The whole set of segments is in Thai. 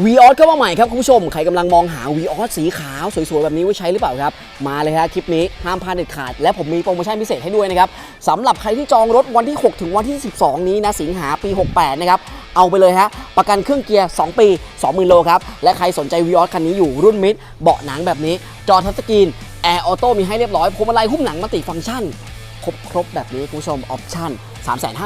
วีออสเข้ามาใหม่ครับคุณผู้ชม ใครกำลังมองหาวีออสสีขาวสวย ๆ แบบนี้ไว้ใช้หรือเปล่าครับ มาเลยฮะคลิปนี้ห้ามพลาดเด็ดขาด และผมมีโปรโมชั่นพิเศษให้ด้วยนะครับสำหรับใครที่จองรถวันที่ 6 ถึงวันที่ 12 นี้นะสิงหาปี 68 นะครับ เอาไปเลยฮะ ประกันเครื่องเกียร์ 2 ปี 20,000 โลครับ และใครสนใจวีออสคันนี้อยู่รุ่นมิดเบาะหนังแบบนี้ จอทัชสกรีนแอร์ออโต้มีให้เรียบร้อยพวงมาลัยหุ้มหนังมัลติฟังก์ชัน ครบครบแบบนี้คุณผู้ชมออปชั่น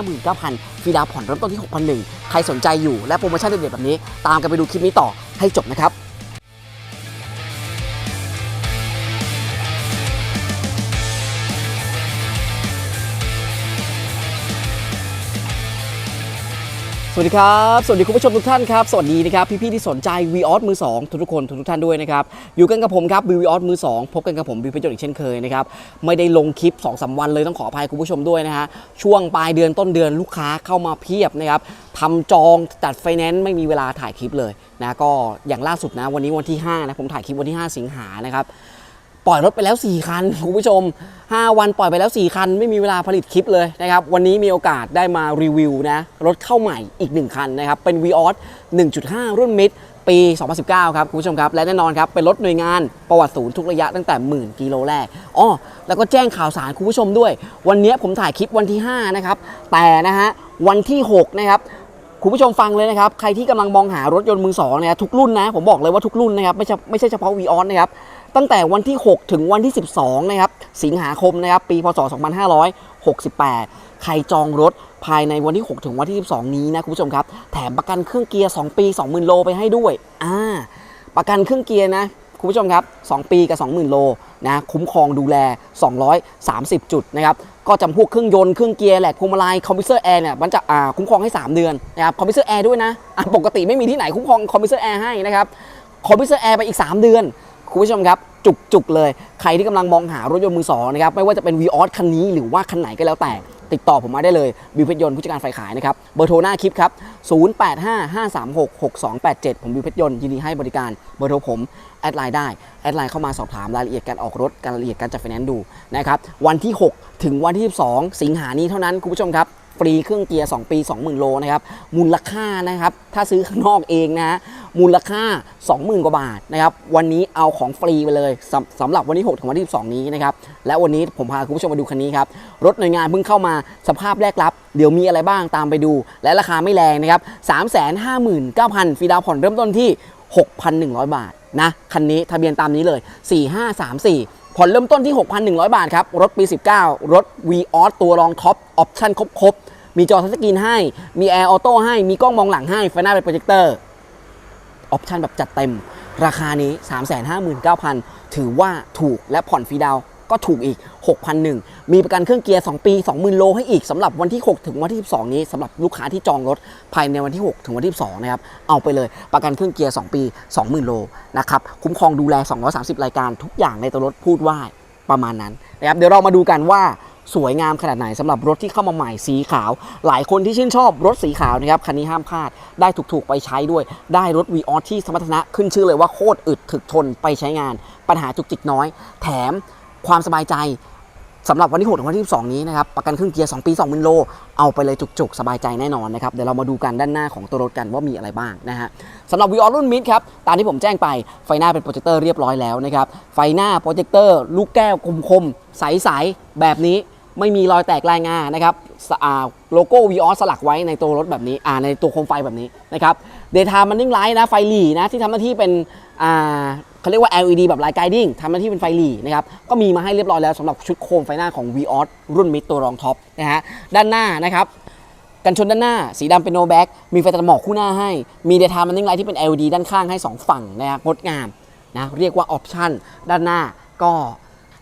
359,000ฟรีดาวน์ผ่อนเริ่มต้นที่ 6,001 ใครสนใจอยู่และโปรโมชั่นเด็ดๆแบบนี้ ตามกันไปดูคลิปนี้ต่อให้จบนะครับ สวัสดีครับ สวัสดีคุณผู้ชมทุกท่านครับ สวัสดีนะครับ พี่ๆที่สนใจ v ีออสมือ2ทุกๆคนทุกท่านด้วยนะครับ อยู่กันกับผมครับ v ีออสมือ 2 พบกันกับผมบิวเพชรอีกเช่นเคยนะครับ ไม่ได้ลงคลิป2อสวันเลยต้องขออภัยคุณผู้ชมด้วยนะฮะ ช่วงปลายเดือนต้นเดือนลูกค้าเข้ามาเพียบนะครับทำจองจัดไฟแนนซ์ไม่มีเวลาถ่ายคลิปเลยนะ ก็อย่างล่าสุดนะวันนี้วันที่5นะผมถ่ายคลิปวันที่ 5 สิงหานะครับ ปล่อยรถไปแล้ว 4 คันคุณผู้ชม 5 วันปล่อยไปแล้ว 4 คัน ไม่มีเวลาผลิตคลิปเลยนะครับ วันนี้มีโอกาสได้มารีวิวนะรถเข้าใหม่อีก 1 คันนะครับ เป็น v ีออส1.5 รุ่นมิดปี 2019 ครับคุณผู้ชมครับ และแน่นอนครับ เป็นรถหน่วยงานประวัติศูนย์ทุกระยะตั้งแต่หมื่นกิโลแรกอ้อแล้วก็แจ้งข่าวสารคุณผู้ชมด้วย วันนี้ผมถ่ายคลิปวันที่ 5 นะครับ แต่นะฮะวันที่ 6 นะครับคุณผู้ชมฟังเลยนะครับ ใครที่กำลังมองหารถยนต์มือสองเนี่ยทุกรุ่นนะ ผมบอกเลยว่าทุกรุ่นนะครับ ไม่ใช่ไม่ใช่เฉพาะ v ีออสนะครับ ตั้งแต่วันที่ 6 ถึงวันที่ 12 นะครับ สิงหาคมนะครับ ปีพศ 2568 ใครจองรถภายในวันที่ 6 ถึงวันที่ 12 นี้นะคุณผู้ชมครับ แถมประกันเครื่องเกียร์ 2 ปี 20,000 โลไปให้ด้วย อ่า ประกันเครื่องเกียร์นะคุณผู้ชมครับ 2 ปีกับ 20,000 โลนะคุ้มครองดูแล 230 จุดนะครับก็จำพวกเครื่องยนต์เครื่องเกียร์แหลกพวงมาลัยคอมพิวเตอร์แอร์เนี่ยมันจะอ่าคุ้มครองให้ 3 เดือนนะครับคอมพิวเตอร์แอร์ด้วยนะอะปกติไม่มีที่ไหนคุ้มครองคอมพิวเตอร์แอร์ให้นะครับคอมพิวเตอร์แอร์ไปอีก 3 เดือน คุณผู้ชมครับจุกๆเลย ใครที่กำลังมองหารถยนต์มือสองนะครับไม่ว่าจะเป็น v ีออสคันนี้หรือว่าคันไหนก็แล้วแต่ ติดต่อผมมาได้เลยบิวเพชรยนต์ผู้จัดการฝ่ายขายนะครับเบอร์โทรหน้าคลิปครับ 0855366287 ผมบิวเพชรยนต์ยินดีให้บริการเบอร์โทรผมแอดไลน์ได้แอดไลน์เข้ามาสอบถามรายละเอียดการออกรถการายละเอียดการจัดไฟแนนซ์ดูนะครับวันที่ 6 ถึงวันที่ 12 สิงหานี้เท่านั้นคุณผู้ชมครับ ฟรีเครื่องเกียร์2ปี 20,000 โลนะครับมูลค่านะครับถ้าซื้อข้างนอกเองนะมูลค่า 20,000 กว่าบาทนะครับวันนี้เอาของฟรีไปเลยสำสำหรับวันที่6ถึงวันที่12นี้นะครับและวันนี้ผมพาคุณผู้ชมมาดูคันนี้ครับรถหน่วยงานเพิ่งเข้ามาสภาพแรกรับ เดี๋ยวมีอะไรบ้างตามไปดู และราคาไม่แรงนะครับ359,000ฟรีดาวน์ผ่อนเริ่มต้นที่ 6,100 บาทนะคันนี้ทะเบียนตามนี้เลย 4534 ผ่อนเริ่มต้นที่ 6,100 บาทครับ รถปี 19 รถ v ีออสตัวรองท็อป ออปชั่นครบๆ มีจอทัชสกรีนให้ มีแอร์ออโต้ให้ มีกล้องมองหลังให้ไฟหน้าเป็นโปรเจคเตอร์ ออปชั่นแบบจัดเต็ม ราคานี้ 359,000 ถือว่าถูกและผ่อนฟรีดาว ก็ถูกอีก 6,001 มีประกันเครื่องเกียร์ 2 ปี 20,000 โลให้อีกสำหรับวันที่ 6 ถึงวันที่ 12 นี้สำหรับลูกค้าที่จองรถภายในวันที่ 6 ถึงวันที่ 12 นะครับ เอาไปเลยประกันเครื่องเกียร์ 2 ปี 20,000 โลนะครับคุ้มครองดูแล 230 รายการทุกอย่างในตัวรถพูดว่าประมาณนั้นนะครับเดี๋ยวเรามาดูกันว่าสวยงามขนาดไหนสำหรับรถที่เข้ามาใหม่สีขาว หลายคนที่ชื่นชอบรถสีขาวนะครับคันนี้ห้ามพลาด ได้ถูกๆไปใช้ด้วย ได้รถ v ีออที่สมรรถนะขึ้นชื่อเลยว่าโคตรอึดถึกทนไปใช้งาน ปัญหาจุกจิกน้อย แถม ความสบายใจสำหรับวันที่6ถึงวันที่12 นี้นะครับ ประกันเครื่องเกียร์ 2 ปี20,000โล เอาไปเลยจุกๆ สบายใจแน่นอนนะครับ เดี๋ยวเรามาดูกันด้านหน้าของตัวรถกันว่ามีอะไรบ้างนะฮะสำหรับ v ีออรุ่นมิดครับ ตามที่ผมแจ้งไป ไฟหน้าเป็นโปรเจคเตอร์เรียบร้อยแล้วนะครับ ไฟหน้าโปรเจคเตอร์ ลูกแก้วคมๆ ใสๆ แบบนี้ไม่มีรอยแตกลายงานะครับสอ่าโลโก้ v ีออสลักไว้ในตัวรถแบบนี้อ่าในตัวโคมไฟแบบนี้นะครับเดทามันนิ่งไลท์นะไฟหลีนะที่ทำหน้าที่เป็นอ่า เขาเรียกว่า LED แบบไลท์ไกดิ้งทำหน้าที่เป็นไฟหลีนะครับ ก็มีมาให้เรียบร้อยแล้วสำหรับชุดโคมไฟหน้าของ v ีออรุ่นมิดตัวรองท็อปนะฮะด้านหน้านะครับกันชนด้านหน้า สีดำเป็นโนแบ็กมีไฟตัดหมอกคู่หน้าให้ มีเดทามันนิ่งไลท์ที่เป็น LED ด้านข้างให้ 2 ฝั่งนะครับงดงามนะเรียกว่าออปชั่นด้านหน้าก็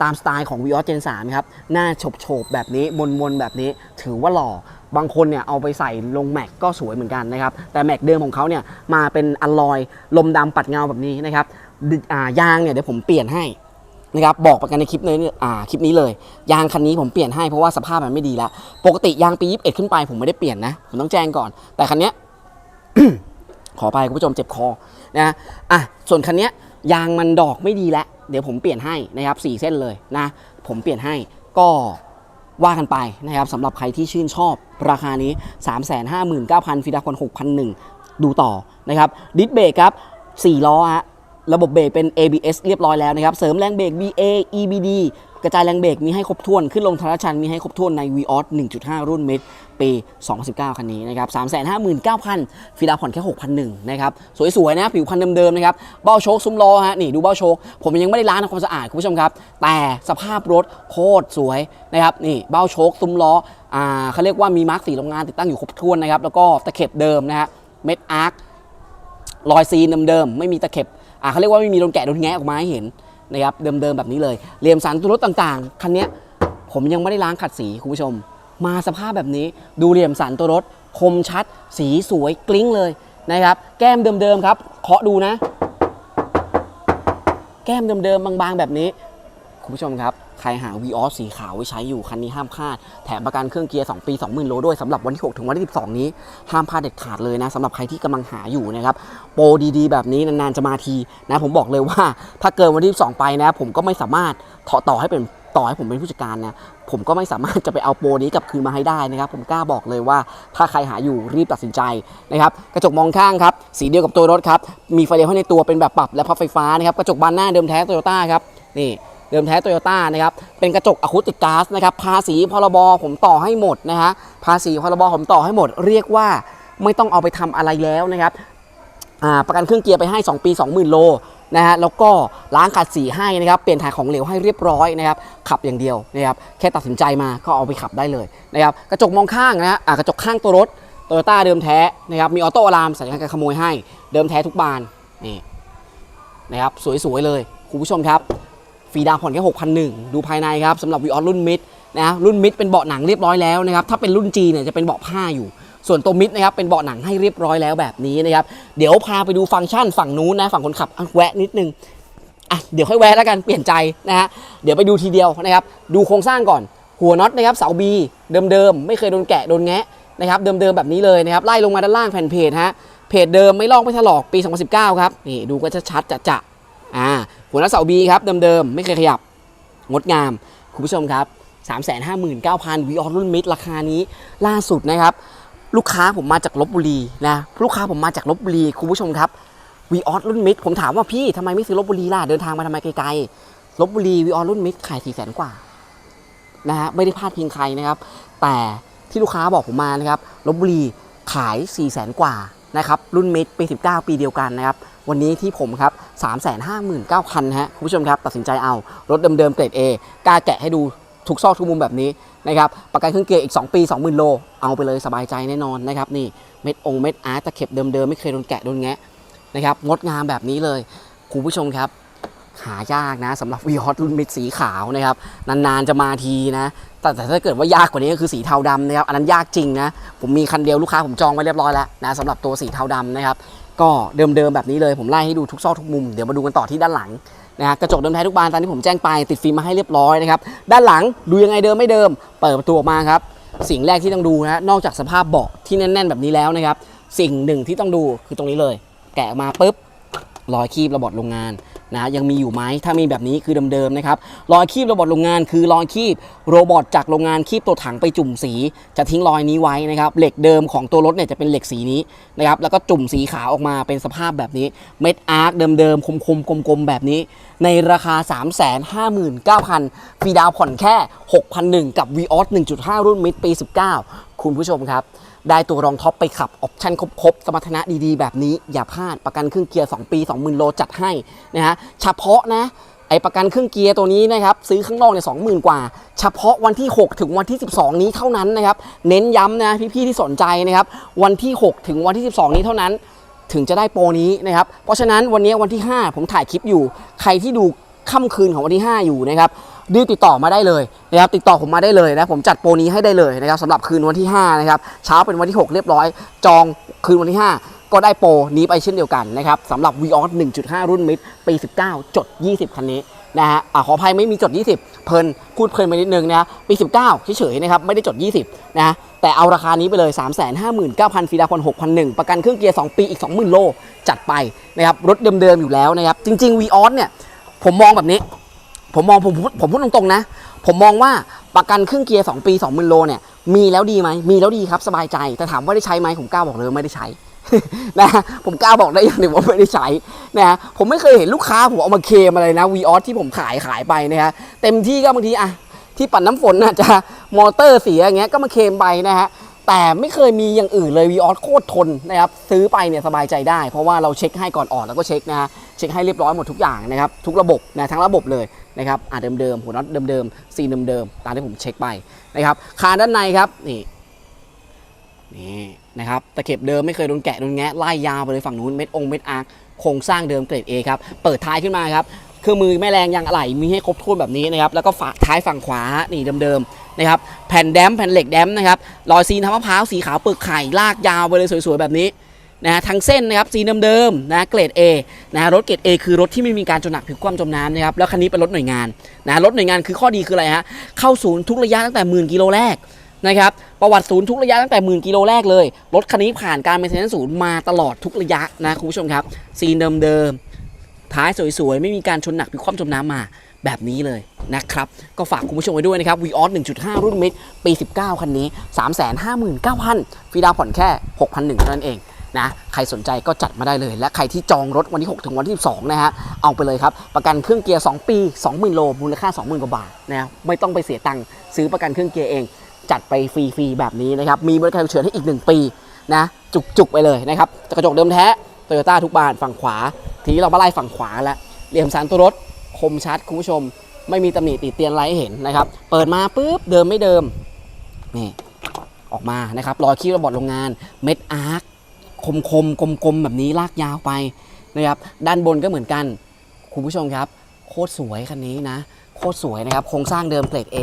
ตามสไตล์ของ v ีออสเจน3ครับ หน้าโฉบโฉบๆแบบนี้มนมนๆ แบบนี้ถือว่าหล่อ บางคนเนี่ยเอาไปใส่ลงแม็กก็สวยเหมือนกันนะครับ แต่แม็กเดิมของเขาเนี่ยมาเป็นอลลอย ลมดำปัดเงาแบบนี้นะครับ ยางเนี่ยเดี๋ยวผมเปลี่ยนให้นะครับบอกประกันในคลิปนี้เนี่ยอ่าคลิปนี้เลย ยางคันนี้ผมเปลี่ยนให้เพราะว่าสภาพมันไม่ดีแล้ว ปกติยางปี21ขึ้นไปผมไม่ได้เปลี่ยนนะ ผมต้องแจ้งก่อน แต่คันเนี้ยขอไปคุณผู้ชมเจ็บคอนะอะส่วนคันเนี้ยยางมันดอกไม่ดีแล้วเดี๋ยวผมเปลี่ยนให้นะครับ4เส้นเลยนะผมเปลี่ยนให้ก็ว่ากันไปนะครับสำหรับใครที่ชื่นชอบราคานี้ 359,000ฟิดาคอน6,001 ดูต่อนะครับดิสเบรกครับ 4 ล้อฮะ ระบบเบรกเป็น ABS เรียบร้อยแล้วนะครับ เสริมแรงเบรก VA EBD กระจายแรงเบรกมีให้ครบถ้วน ขึ้นลงทางชันมีให้ครบถ้วนใน v ีออส1.5 รุ่นเมตรปี 2019 คันนี้นะครับ 359,000ฟีดาผ่อนแค่ 6,001นะครับ สวย ๆ นะ ผิวคันเดิม ๆ นะครับ เบ้าโชคซุ้มล้อฮะ นี่ดูเบ้าโชค ผมยังไม่ได้ล้างทำความสะอาด คุณผู้ชมครับ แต่สภาพรถโคตรสวยนะครับ นี่เบ้าโชคซุ้มล้อ อ่าเขาเรียกว่ามีมาร์กสีโรงงานติดตั้งอยู่ครบถ้วนนะครับ แล้วก็ตะเข็บเดิมนะฮะ เม็ดอาร์ค รอยซีนเดิมๆ ไม่มีตะเข็บ อ่าเขาเรียกว่าไม่มีโดนแกะโดนแงะออกมาให้เห็นนะครับเดิมๆแบบนี้เลยเหลี่ยมสันตัวรถต่างๆคันนี้ผมยังไม่ได้ล้างขัดสีคุณผู้ชม มาสภาพแบบนี้ดูเหลี่ยมสันตัวรถ คมชัด สีสวยกลิ้งเลยนะครับแก้มเดิมๆครับเคาะดูนะ แก้มเดิมๆบางๆแบบนี้ คุณผู้ชมครับ ใครหา v ีออสสีขาวไว้ใช้อยู่ คันนี้ห้ามพลาด แถมประกันเครื่องเกียร์ 2 ปี 20,000 โลด้วยสำหรับวันที่ 6 ถึงวันที่ 12 นี้ ห้ามพลาดเด็ดขาดเลยนะสำหรับใครที่กำลังหาอยู่นะครับ โปรดีๆ แบบนี้นานๆจะมาทีนะผมบอกเลยว่า ถ้าเกินวันที่ 12 ไปนะ ผมก็ไม่สามารถต่อต่อให้เป็นต่อให้ผมเป็นผู้จัดการนะผมก็ไม่สามารถจะไปเอาโปรนี้กลับคืนมาให้ได้นะครับ ผมกล้าบอกเลยว่าถ้าใครหาอยู่รีบตัดสินใจนะครับ กระจกมองข้างครับ สีเดียวกับตัวรถครับ มีไฟเลี้ยวให้ในตัวเป็นแบบปรับและพับไฟฟ้านะครับ กระจกบานหน้าเดิมแท้โตโยต้าครับ นี่ เดิมแท้โตโยต้านะครับ เป็นกระจกอะคูติกก๊าซนะครับ ภาษีพรบผมต่อให้หมดนะฮะ ภาษีพรบผมต่อให้หมด เรียกว่าไม่ต้องเอาไปทำอะไรแล้วนะครับ ประกันเครื่องเกียร์ไปให้ 2 ปี 20,000 โลนะฮะ แล้วก็ล้างขัดสีให้นะครับ เปลี่ยนถ่ายของเหลวให้เรียบร้อยนะครับ ขับอย่างเดียวนะครับ แค่ตัดสินใจมาก็เอาไปขับได้เลยนะครับ กระจกมองข้างนะฮะกระจกข้างตัวรถโตโยต้าเดิมแท้นะครับ มีออโต้อะลามสัญญาณการขโมยให้ เดิมแท้ทุกบานนี่นะครับ สวยๆเลยคุณผู้ชมครับ ฟรีดาวผ่อนแค่6,001ดูภายในครับสำหรับวีออรุ่นมิดนะรุ่นมิดเป็นเบาะหนังเรียบร้อยแล้วนะครับถ้าเป็นรุ่นจีเนี่ยจะเป็นเบาะผ้าอยู่ ส่วนตัวมิดนะครับเป็นเบาะหนังให้เรียบร้อยแล้วแบบนี้นะครับเดี๋ยวพาไปดูฟังก์ชันฝั่งนู้นนะฝั่งคนขับแวะนิดนึงอะเดี๋ยวค่อยแวะแล้วกันเปลี่ยนใจนะฮะเดี๋ยวไปดูทีเดียวนะครับดูโครงสร้างก่อนหัวน็อตนะครับเสาบีเดิมๆไม่เคยโดนแกะโดนแงะนะครับเดิมๆแบบนี้เลยนะครับไล่ลงมาด้านล่างแผ่นเพจฮะเพจเดิมไม่ลอกไม่ถลอกปี 2019 ครับนี่ดูก็ชัดๆจะๆอ่า หัวน็อตเสาบีครับเดิมๆ ไม่เคยขยับ งดงาม คุณผู้ชมครับ 359,000วีออรุ่นมิดราคานี้ล่าสุดนะครับ ลูกค้าผมมาจากลบบุรีนะลูกค้าผมมาจากลบบุรีคุณผู้ชมครับวีออรุ่นมิดผมถามว่าพี่ทำไมไม่ซื้อลบบุรีล่ะเดินทางมาทำไมไกลๆลบบุรีวีออรุ่นมิดขาย4 0 0 0 0กว่านะฮะไม่ได้พลาดพิงใครนะครับ แต่ที่ลูกค้าบอกผมมานะครับลบบุรีขาย4 0 0 0 0 0กว่า นะครับรุ่นมิดปี 19 ปีเดียวกันนะครับวันนี้ที่ผมครับ 359,000ฮะคุณผู้ชมครับตัดสินใจเอารถเดิมๆเกรด A กล้าแกะให้ดูทุกซอกทุกมุมแบบนี้นะครับประกันเครื่องเกียร์อีก 2 ปี 20,000 โล เอาไปเลยสบายใจแน่นอนนะครับนี่เม็ดองเม็ดอาร์ตตะเข็บเดิมๆ ไม่เคยโดนแกะโดนแงะนะครับงดงามแบบนี้เลยคุณผู้ชมครับ หายากนะสำหรับวีฮอตรุ่นมิดสีขาวนะครับ นานๆจะมาทีนะ แต่แต่ถ้าเกิดว่ายากกว่านี้ก็คือสีเทาดำนะครับ อันนั้นยากจริงนะ ผมมีคันเดียวลูกค้าผมจองไว้เรียบร้อยแล้วนะสำหรับตัวสีเทาดำนะครับ ก็เดิมๆแบบนี้เลยผมไล่ให้ดูทุกซอกทุกมุม เดี๋ยวมาดูกันต่อที่ด้านหลังนะฮะกระจกเดิมแท้ทุกบานตามที่ผมแจ้งไปติดฟิล์มมาให้เรียบร้อยนะครับ ด้านหลังดูยังไงเดิมไม่เดิม เปิดประตูออกมาครับ สิ่งแรกที่ต้องดูนะนอกจากสภาพเบาะที่แน่น ๆ แบบนี้แล้วนะครับ สิ่งหนึ่งที่ต้องดูคือตรงนี้เลย แกะมาปุ๊บรอยคีบระบอดโรงงาน นะยังมีอยู่ไหมถ้ามีแบบนี้คือเดิมๆนะครับรอยคีบโรบอดโรงงานคือรอยคีบโรบอทจากโรงงานคีบตัวถังไปจุ่มสี จะทิ้งรอยนี้ไว้นะครับเหล็กเดิมของตัวรถเนี่ยจะเป็นเหล็กสีนี้นะครับแล้วก็จุ่มสีขาวออกมาเป็นสภาพแบบนี้เม็ดอาร์คเดิมๆคมๆกลมๆแบบนี้ ในราคา 359,000ฟรีดาวน์ผ่อนแค่ 6,001 กับ v ีออส1.5 รุ่นมิดปี 19 คุณผู้ชมครับ ได้ตัวรองท็อปไปขับ ออปชั่นครบๆ สมรรถนะดีๆ แบบนี้ อย่าพลาดประกันเครื่องเกียร์ 2 ปี 20,000 โลจัดให้นะฮะเฉพาะนะไอประกันเครื่องเกียร์ตัวนี้นะครับซื้อข้างนอกเนี่ย20,000กว่า เฉพาะวันที่ 6 ถึงวันที่ 12 นี้เท่านั้นนะครับเน้นย้ำนะพี่ๆที่สนใจนะครับวันที่ 6 ถึงวันที่ 12 นี้เท่านั้น ถึงจะได้โปรนี้นะครับเพราะฉะนั้นวันนี้วันที่ 5 ผมถ่ายคลิปอยู่ ใครที่ดูค่ำคืนของวันที่ 5 อยู่นะครับ รีบติดต่อมาได้เลยนะครับติดต่อผมมาได้เลยนะผมจัดโปรนี้ให้ได้เลยนะครับสำหรับคืนวันที่5นะครับเช้าเป็นวันที่ 6 เรียบร้อย จองคืนวันที่ 5 ก็ได้โปรนี้ไปเช่นเดียวกันนะครับสำหรับ v ีออส1.5 รุ่นมิดปี 19 จด 20 คันนี้นะฮะขออภัยไม่มีจด 20 เพลินพูดเพลินไปนิดนึงนะปี 19เฉยๆนะครับไม่ได้จด 20 นะแต่เอาราคานี้ไปเลย 359,000ฟีดาวน์ผ่อน6,001 ประกันเครื่องเกียร์ 2 ปี อีก 20,000 โล จัดไปนะครับรถเดิมๆอยู่แล้วนะครับจริงๆ v ีออสเนี่ยผมมองแบบนี้ ผมมองผมพูดผมพูดตรงๆนะ ผมมองว่าประกันเครื่องเกียร์ 2 ปี 20,000โลเนี่ยมีแล้วดีไหมมีแล้วดีครับสบายใจ แต่ถามว่าได้ใช้ไหมผมกล้าบอกเลยไม่ได้ใช้นะผมกล้าบอกได้อย่างหนึ่งว่าไม่ได้ใช้นะฮะผมไม่เคยเห็นลูกค้าผมเอามาเคมอะไรนะวีออสที่ผมขายขายไปนะฮะเต็มที่ก็บางทีอะที่ปั่นน้ำฝนน่ะจะมอเตอร์เสียอย่างเงี้ยก็มาเคมไปนะฮะแต่ไม่เคยมีอย่างอื่นเลยวีออสโคตรทนนะครับซื้อไปเนี่ยสบายใจได้ เพราะว่าเราเช็คให้ก่อนออกแล้วก็เช็คนะฮะเช็คให้เรียบร้อยหมดทุกอย่างนะครับทุกระบบนะทั้งระบบเลย นะครับอ่าเดิมๆหัวน็อตเดิมๆซีนเดิมๆตามที่ผมเช็คไปนะครับคานด้านในครับนี่นี่นะครับตะเข็บเดิมไม่เคยโดนแกะโดนแงะไล่ยาวไปเลยฝั่งนู้นเม็ดองเม็ดอาร์คโครงสร้างเดิมเกรด A ครับเปิดท้ายขึ้นมาครับเครื่องมือแม่แรงยางอะไหล่มีให้ครบถ้วนแบบนี้นะครับแล้วก็ฝาท้ายฝั่งขวานี่เดิมๆนะครับแผ่นแดมแผ่นเหล็กแดมนะครับรอยซีนทำมะพร้าวสีขาวเปลือกไข่ลากยาวไปเลยสวยๆแบบนี้ นะทั้งเส้นนะครับซีเดิมๆนะเกรด A นะรถเกรด A คือรถที่ไม่มีการจมหนักผิวคว่ำจมน้ำนะครับแล้วคันนี้เป็นรถหน่วยงานนะรถหน่วยงานคือข้อดีคืออะไรฮะเข้าศูนย์ทุกระยะตั้งแต่หมื่นกิโลแรกนะครับประวัติศูนย์ทุกระยะตั้งแต่หมื่นกิโลแรกเลย รถคันนี้ผ่านการเมนเทนศูนย์มาตลอดทุกระยะนะคุณผู้ชมครับซีเดิมๆท้ายสวยๆไม่มีการชนหนักหรือคว่ำจมน้ำมาแบบนี้เลยนะครับ ก็ฝากคุณผู้ชมไว้ด้วยนะครับ v ีออส1.5 รุ่นมิดปี 19 คันนี้ 359,000ฟรีดาวผ่อนแค่ 6,100เท่านั้นเอง นะใครสนใจก็จัดมาได้เลย และใครที่จองรถวันที่ 6 ถึงวันที่ 12 นะฮะ เอาไปเลยครับ ประกันเครื่องเกียร์ 2 ปี 20,000 โล มูลค่า 20,000 กว่าบาทนะไม่ต้องไปเสียตังค์ซื้อประกันเครื่องเกียร์เอง จัดไปฟรีๆ แบบนี้นะครับ มีบริการฉุกเฉินให้อีก 1 ปีนะ จุกๆ ไปเลยนะครับกระจกเดิมแท้โตโยต้าทุกบานฝั่งขวา ทีนี้เรามาไล่ฝั่งขวาแล้วเหลี่ยมสันตัวรถคมชัดคุณผู้ชม ไม่มีตำหนิติดเตียนอะไรให้เห็นนะครับ เปิดมาปุ๊บเดิมไม่เดิมนี่ออกมานะครับรอยคีบระบอดโรงงานเม็ดอาร์ค คมคมกลมกลมๆแบบนี้ลากยาวไปนะครับด้านบนก็เหมือนกันคุณผู้ชมครับ โคตรสวยคันนี้นะโคตรสวยนะครับโครงสร้างเดิมเกรด A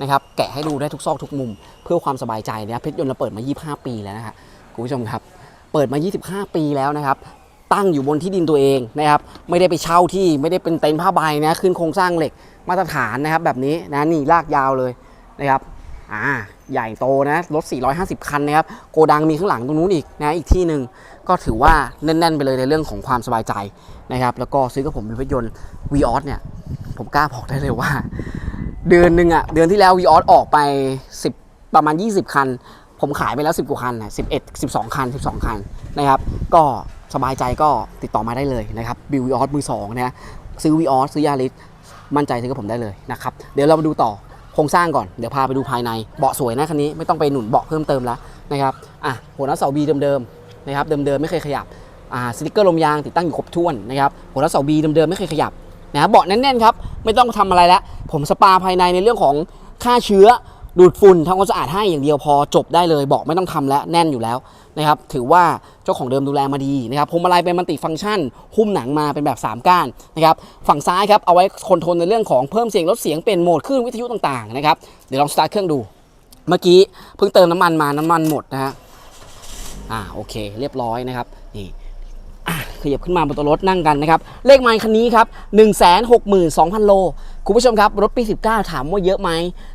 นะครับแกะให้ดูได้ทุกซอกทุกมุม เพื่อความสบายใจนะครับเพชรยนต์เราเปิดมา 25 ปีแล้วนะครับคุณผู้ชมครับ เปิดมา 25 ปีแล้วนะครับตั้งอยู่บนที่ดินตัวเองนะครับไม่ได้ไปเช่าที่ไม่ได้เป็นเต็นท์ผ้าใบนะขึ้นโครงสร้างเหล็กมาตรฐานนะครับแบบนี้นะนี่ลากยาวเลยนะครับ อ่าใหญ่โตนะรถ 450 คันนะครับโกดังมีข้างหลังตรงนู้นอีกนะอีกที่หนึ่งก็ถือว่าแน่น ๆ ไปเลยในเรื่องของความสบายใจนะครับแล้วก็ซื้อกับผมเป็นรถยนต์ v ีออสเนี่ยผมกล้าบอกได้เลยว่า เดือนหนึ่งอะเดือนที่แล้ว v ีออสออกไป 10 ประมาณ 20 คัน ผมขายไปแล้ว 10 กว่าคันนะ11 12 คัน 12 คันนะครับก็สบายใจก็ติดต่อมาได้เลยนะครับบิววีออสมือสองนะซื้อวีออสซื้อยาริสมั่นใจซื้อกับผมได้เลยนะครับเดี๋ยวเรามาดูต่อ ครงสร้างก่อนเดี๋ยวพาไปดูภายในเบาะสวยนะคันนี้ไม่ต้องไปหนุนเบาะเพิ่มเติมแล้วนะครับอะหัวน็อตเสาบีเดิมๆนะครับเดิมๆไม่เคยขยับอ่าสติกเกอร์ลมยางติดตั้งอยู่ครบถ้วนนะครับหัวน็อตเสาบีเดิมๆไม่เคยขยับนะเบาะแน่นๆครับไม่ต้องทำอะไรแล้วผมสปาภายในในเรื่องของฆ่าเชื้อดูดฝุ่นทำความสะอาดให้อย่างเดียวพอจบได้เลยเบาะไม่ต้องทำแล้วแน่นอยู่แล้ว นะครับถือว่าเจ้าของเดิมดูแลมาดีนะครับพวงมาลัยเป็นมัลติฟังก์ชัน หุ้มหนังมาเป็นแบบ 3 ก้านนะครับฝั่งซ้ายครับเอาไว้คอนโทรลในเรื่องของเพิ่มเสียงลดเสียงเปลี่ยนโหมดคลื่นวิทยุต่างๆนะครับเดี๋ยวลองสตาร์ทเครื่องดูเมื่อกี้เพิ่งเติมน้ำมันมาน้ำมันหมดนะฮะอ่าโอเค เรียบร้อยนะครับนี่ขยับขึ้นมาบนตัวรถนั่งกันนะครับ เลขไมล์คันนี้ครับ 1 6 2 0 0 0 โล คุณผู้ชมครับ รถปี 19 ถามว่าเยอะไหม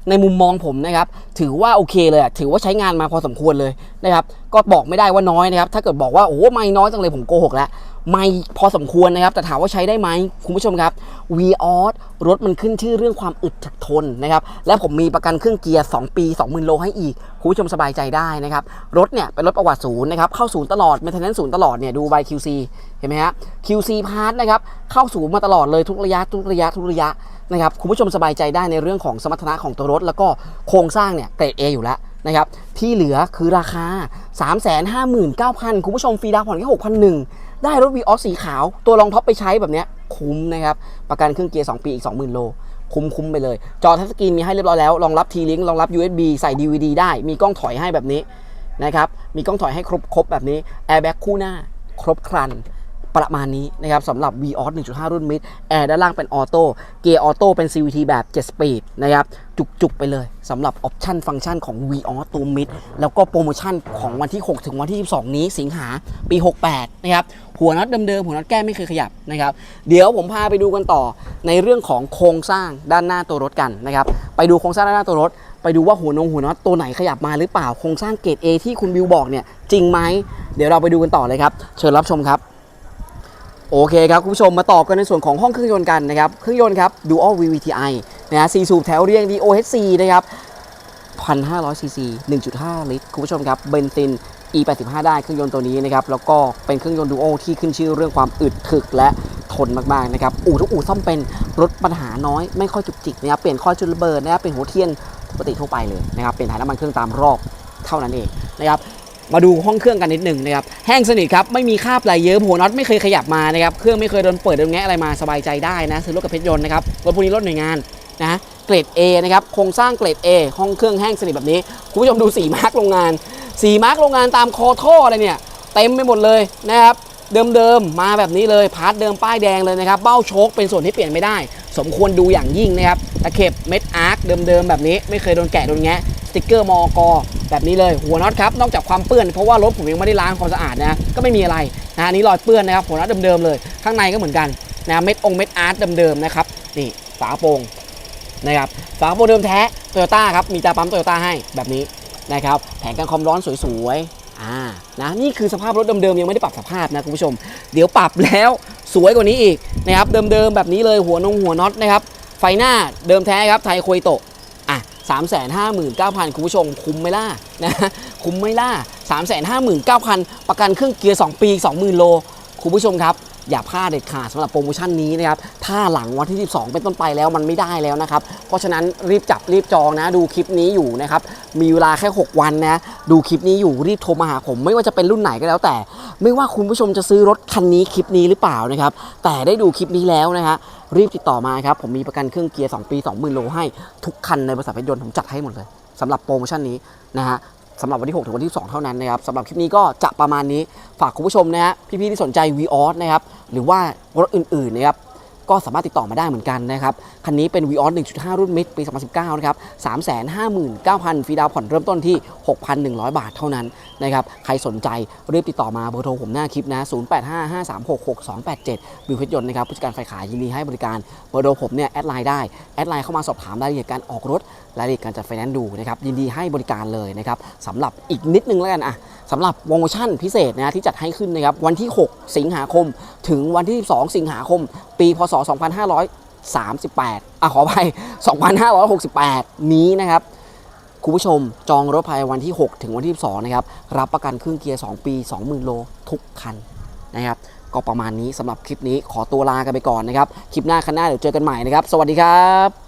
ในมุมมองผมนะครับ ถือว่าโอเคเลยถือว่าใช้งานมาพอสมควรเลยนะครับ ก็บอกไม่ได้ว่าน้อยนะครับ ถ้าเกิดบอกว่าโอ้ไม่น้อยจังเลยผมโกหกแล้ว ไม่พอสมควรนะครับ แต่ถามว่าใช้ได้ไหมคุณผู้ชมครับ v ีออสรถมันขึ้นชื่อเรื่องความอึดทนนะครับ และผมมีประกันเครื่องเกียร์ 2 ปี 20,000 โลให้อีก คุณผู้ชมสบายใจได้นะครับ รถเนี่ยเป็นรถประวัติศูนย์นะครับ เข้าศูนย์ตลอด m ม i เทนแนนศูนย์ตลอดเนี่ยดูใบ QC เห็นไหมฮะ QC Part นะครับ เข้าศูนย์มาตลอดเลยทุกระยะทุกระยะทุกระยะนะครับคุณผู้ชมสบายใจได้ในเรื่องของสมรรถนะของตัวรถ แล้วก็โครงสร้างเนี่ยเกรด A อยู่แล้วนะครับที่เหลือคือราคา 359,000 คุณผู้ชมฟรีดาวน์ผ่อนแค่6,001 ได้รถ v ีออสสีขาว ตัวรองท็อปไปใช้แบบเนี้ยคุ้มนะครับ ประกันเครื่องเกียร์ 2 ปีอีก 20,000 โล คุ้มคุ้มไปเลย จอทัชสกรีนมีให้เรียบร้อยแล้วรองรับ T-Link รองรับ USB ใส่ DVD ได้ มีกล้องถอยให้แบบนี้นะครับ มีกล้องถอยให้ครบครบแบบนี้ Airbag คู่หน้า ครบครันประมาณนี้นะครับสำหรับ v ีออส1.5 รุ่นมิดแอร์ด้านล่างเป็นออโต้เกียร์ออโต้เป็น CVT แบบ 7 สปีดนะครับจุกๆ ไปเลยสำหรับออปชั่นฟังก์ชันของ v ีออสตัวมิดแล้วก็โปรโมชั่นของวันที่ 6 ถึงวันที่22นี้สิงหาปี 68 นะครับ หัวน็อตเดิมๆหัวน็อตแก้ไม่เคยขยับนะครับ เดี๋ยวผมพาไปดูกันต่อในเรื่องของโครงสร้างด้านหน้าตัวรถกันนะครับ ไปดูโครงสร้างด้านหน้าตัวรถ ไปดูว่าหัวนงหัวน็อตตัวไหนขยับมาหรือเปล่าโครงสร้างเกรด A ที่คุณบิวบอกเนี่ยจริงไหมเดี๋ยวเราไปดูกันต่อเลยครับ เชิญรับชมครับโอเคครับคุณผู้ชมมาต่อกันในส่วนของห้องเครื่องยนต์กันนะครับเครื่องยนต์ครับ Dual VVTi นะฮะ4สูบแถวเรียง DOHC นะครับ1,500 cc 1.5 ลิตร คุณผู้ชมครับเบนซิน E85 ได้เครื่องยนต์ตัวนี้นะครับแล้วก็เป็นเครื่องยนต์ดูโอที่ขึ้นชื่อเรื่องความอึดถึกและทนมากๆนะครับอู่ทุกอู่ซ่อมเป็นรถปัญหาน้อยไม่ค่อยจุกจิกนะครับเปลี่ยนข้อจุดระเบิดนะครับเป็นหัวเทียนปกติทั่วไปเลยนะครับเปลี่ยนถ่ายน้ำมันเครื่องตามรอบเท่านั้นเองนะครับมาดูห้องเครื่องกันนิดหนึ่งนะครับแห้งสนิทครับไม่มีคราบไหลเยิ้มหัวน็อตไม่เคยขยับมานะครับเครื่องไม่เคยโดนเปิดโดนแงะอะไรมาสบายใจได้นะซื้อรถกับเพชรยนต์นะครับรถพวกนี้รถหน่วยงานนะเกรด A นะครับโครงสร้างเกรด A ห้องเครื่องแห้งสนิทแบบนี้คุณผู้ชมดูสีมาร์กโรงงาน สีมาร์กโรงงานตามคอท่ออะไรเนี่ยเต็มไปหมดเลยนะครับเดิมๆมาแบบนี้เลยพาร์ทเดิมป้ายแดงเลยนะครับเบ้าโชคเป็นส่วนที่เปลี่ยนไม่ได้ สมควรดูอย่างยิ่งนะครับตะเข็บเม็ดอาร์คเดิมๆแบบนี้ ไม่เคยโดนแกะโดนแงะสติกเกอร์มอกแบบนี้เลยหัวน็อตครับนอกจากความเปื้อนเพราะว่ารถผมยังไม่ได้ล้างความสะอาดนะก็ไม่มีอะไรนะนี้รอยเปื้อนนะครับหัวน็อตเดิมๆเลย ข้างในก็เหมือนกันนะเม็ดองเม็ดอาร์ตเดิมๆนะครับนี่ฝาโปร่งนะครับฝาโปร่งเดิมแท้โตโยต้าครับมีตาปั๊มโตโยต้าให้แบบนี้ นะครับแผงกันความร้อนสวยๆอ่านะนี่คือสภาพรถเดิมๆยังไม่ได้ปรับสภาพนะคุณผู้ชม เดี๋ยวปรับแล้วสวยกว่านี้อีกนะครับเดิมๆแบบนี้เลยหัวนงหัวน็อตนะครับไฟหน้าเดิมแท้ครับไทยโคยโตะอะสามแสนห้าหมื่นเก้าพันคุณผู้ชม คุ้มไหมล่ะนะคุ้มไหมล่ะสามแสนห้าหมื่นเก้าพันประกันเครื่องเกียร์สองปีสองหมื่นโล คุณผู้ชมครับ อย่าพลาดเด็ดขาดสำหรับโปรโมชั่นนี้นะครับถ้าหลังวันที่ 12 เป็นต้นไปแล้วมันไม่ได้แล้วนะครับเพราะฉะนั้นรีบจับรีบจองนะดูคลิปนี้อยู่นะครับมีเวลาแค่ 6 วันนะดูคลิปนี้อยู่รีบโทรมาหาผม ไม่ว่าจะเป็นรุ่นไหนก็แล้วแต่ ไม่ว่าคุณผู้ชมจะซื้อรถคันนี้คลิปนี้หรือเปล่านะครับแต่ได้ดูคลิปนี้แล้วนะฮะรีบติดต่อมาครับผมมีประกันเครื่องเกียร์ 2 ปี 20,000 โลให้ทุกคันในบริษัทรถยนต์ผมจัดให้หมดเลยสำหรับโปรโมชั่นนี้นะฮะ สำหรับวันที่ 6 ถึงวันที่ 2 เท่านั้นนะครับสำหรับคลิปนี้ก็จะประมาณนี้ฝากคุณผู้ชมนะฮะพี่ๆที่สนใจ v ีออสนะครับหรือว่ารถอื่นๆนะครับก็สามารถติดต่อมาได้เหมือนกันนะครับ คันนี้เป็น v ีออส1.5 รุ่นมิดปี 2019 นะครับ 359,000 ฟรีดาวน์ผ่อนเริ่มต้นที่ 6,100 บาทเท่านั้น นะครับใครสนใจรีบติดต่อมาเบอร์โทรผมหน้าคลิปนะ 0855366287วิวเพชรยนต์นะครับผู้จัดการฝ่ายขายยินดีให้บริการเบอร์โทรผมเนี่ยแอดไลน์ได้แอดไลน์เข้ามาสอบถามรายละเอียดการออกรถรายละเอียดการจัดไฟแนนซ์ดูนะครับยินดีให้บริการเลยนะครับสำหรับอีกนิดนึงแล้วกันอะสำหรับโปรโมชั่นพิเศษนะที่จัดให้ขึ้นนะครับวันที่ 6 สิงหาคม ถึงวันที่ 12 สิงหาคม ปีพศ 2538อะขออภัย2568 นี้นะครับ คุณผู้ชมจองรถภายวันที่ 6 ถึงวันที่ 12 นะครับ รับประกันเครื่องเกียร์ 2 ปี 20,000 โลทุกคันนะครับ ก็ประมาณนี้สำหรับคลิปนี้ขอตัวลากันไปก่อนนะครับ คลิปหน้าคันหน้าเดี๋ยวเจอกันใหม่นะครับ สวัสดีครับ